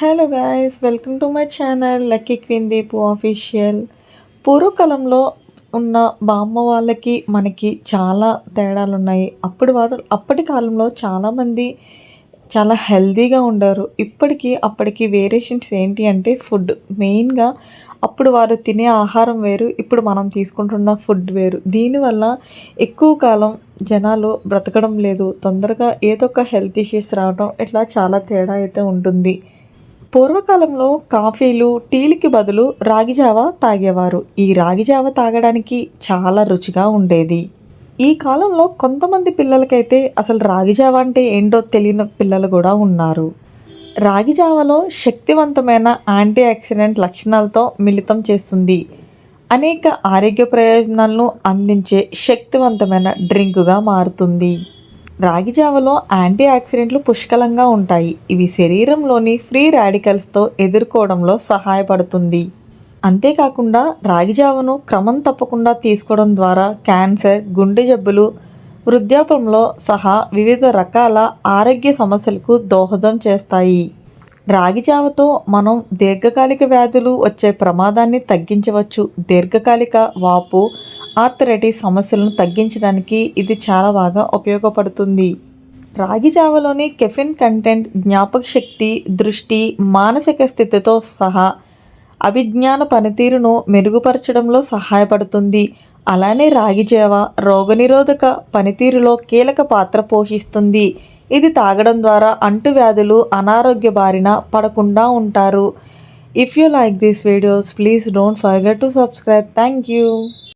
Hello guys welcome to my channel lucky queen Deepu official పూర్వకాలంలో ఉన్న బామ్మ వాళ్ళకి మనకి చాలా తేడాలు ఉన్నాయి అప్పటి వారు అప్పటి కాలంలో చాలామంది చాలా హెల్తీగా ఉండారు. ఇప్పటికీ అప్పటికి వేరియేషన్స్ ఏంటి అంటే ఫుడ్ మెయిన్గా అప్పుడు వారు తినే ఆహారం వేరు ఇప్పుడు మనం తీసుకుంటున్న ఫుడ్ వేరు. దీనివల్ల ఎక్కువ కాలం జనాలు బ్రతకడం లేదు. తొందరగా ఏదో ఒక హెల్త్ ఇష్యూస్ రావడం ఇట్లా చాలా తేడా అయితే ఉంటుంది. పూర్వకాలంలో కాఫీలు టీలకి బదులు రాగి జావ తాగేవారు. ఈ రాగి జావ తాగడానికి చాలా రుచిగా ఉండేది. ఈ కాలంలో కొంతమంది పిల్లలకైతే అసలు రాగి జావ అంటే ఏంటో తెలియని పిల్లలు కూడా ఉన్నారు. రాగి జావలో శక్తివంతమైన యాంటీ ఆక్సిడెంట్ లక్షణాలతో మిళితం చేస్తుంది. అనేక ఆరోగ్య ప్రయోజనాలను అందించే శక్తివంతమైన డ్రింకుగా మారుతుంది. రాగి జావలో యాంటీ ఆక్సిడెంట్లు పుష్కలంగా ఉంటాయి. ఇవి శరీరంలోని ఫ్రీ రాడికల్స్తో ఎదుర్కోవడంలో సహాయపడుతుంది. అంతేకాకుండా రాగి జావను క్రమం తప్పకుండా తీసుకోవడం ద్వారా క్యాన్సర్ గుండె జబ్బులు వృద్ధాపంలో సహా వివిధ రకాల ఆరోగ్య సమస్యలకు దోహదం చేస్తాయి. రాగి జావతో మనం దీర్ఘకాలిక వ్యాధులు వచ్చే ప్రమాదాన్ని తగ్గించవచ్చు. దీర్ఘకాలిక వాపు ఆర్థరైటిస్ సమస్యలను తగ్గించడానికి ఇది చాలా బాగా ఉపయోగపడుతుంది. రాగి జావలోని కెఫిన్ కంటెంట్ జ్ఞాపక శక్తి దృష్టి మానసిక స్థితితో సహా అభిజ్ఞాన పనితీరును మెరుగుపరచడంలో సహాయపడుతుంది. అలానే రాగి జావ రోగనిరోధక పనితీరులో కీలక పాత్ర పోషిస్తుంది. ఇది తాగడం ద్వారా అంటువ్యాధులు అనారోగ్య బారిన పడకుండా ఉంటారు. If you like this videos please don't forget to subscribe thank you